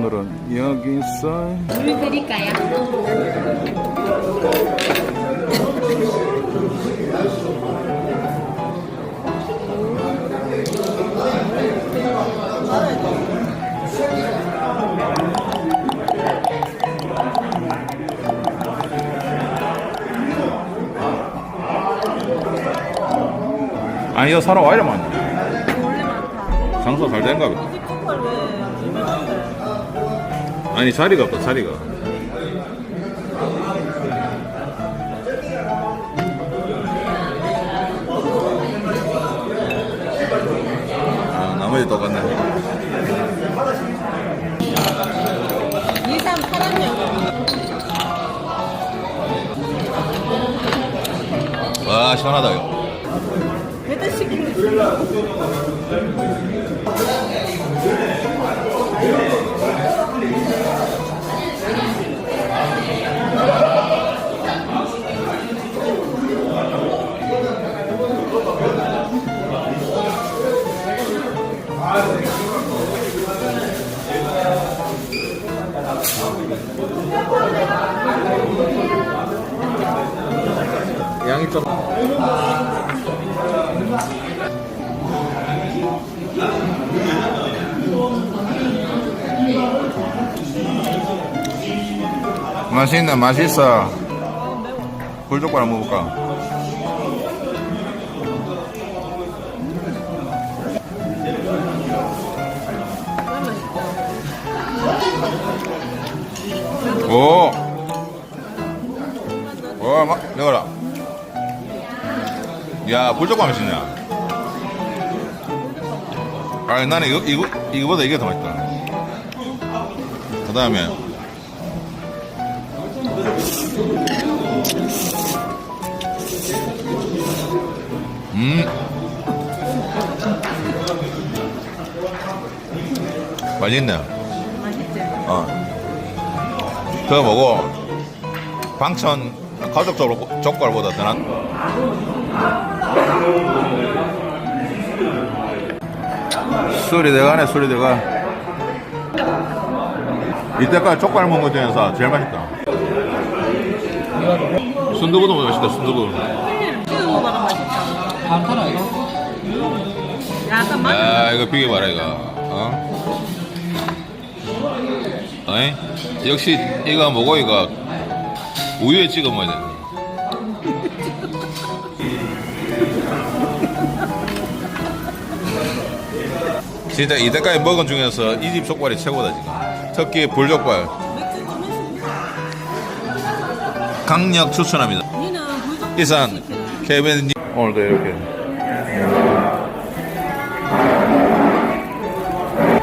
오늘은 여기 있어. 물 드릴까요? 아니, 이거 사러 와 이러면 안 돼. 원래 많다. 장사 잘 된가 보다. 아니, 자리가 없다, 자리가. 아, 나머지 똑같네. 2, 3, 8학년. 와, 시원하다, 이거. 배달 시키는 양이 좀. 맛있네, 맛있어. 불족발 먹을까? 오! 와, 막, 내가라. 야, 불족발 맛있네. 아, 나는 이거, 이거, 이거보다 이게 더 맛있다. 그 다음에, 음. 맛있네. 맛있지? 어. 그거 뭐고, 방천 가족 족- 족발보다 더 낫. 술이 들어가네, 술이 들어가. 이때까지 족발 먹은 것 중에서 제일 맛있다. 순두부도 맛있다, 순두부. 먹어봐라 맛있다. 많잖아 이거. 야, 이거 비교봐라, 이거. 어? 어이? 역시, 이거 뭐고, 이거. 우유에 찍어 먹어야 돼. 진짜 이때까지 먹은 중에서 이 집 족발이 최고다, 지금. 특히 불족발. 강력 추천합니다. 이산, 케빈, 니- 오늘도 이렇게.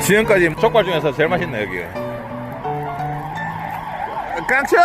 지금까지 족발 중에서 제일 맛있네, 여기. 赶车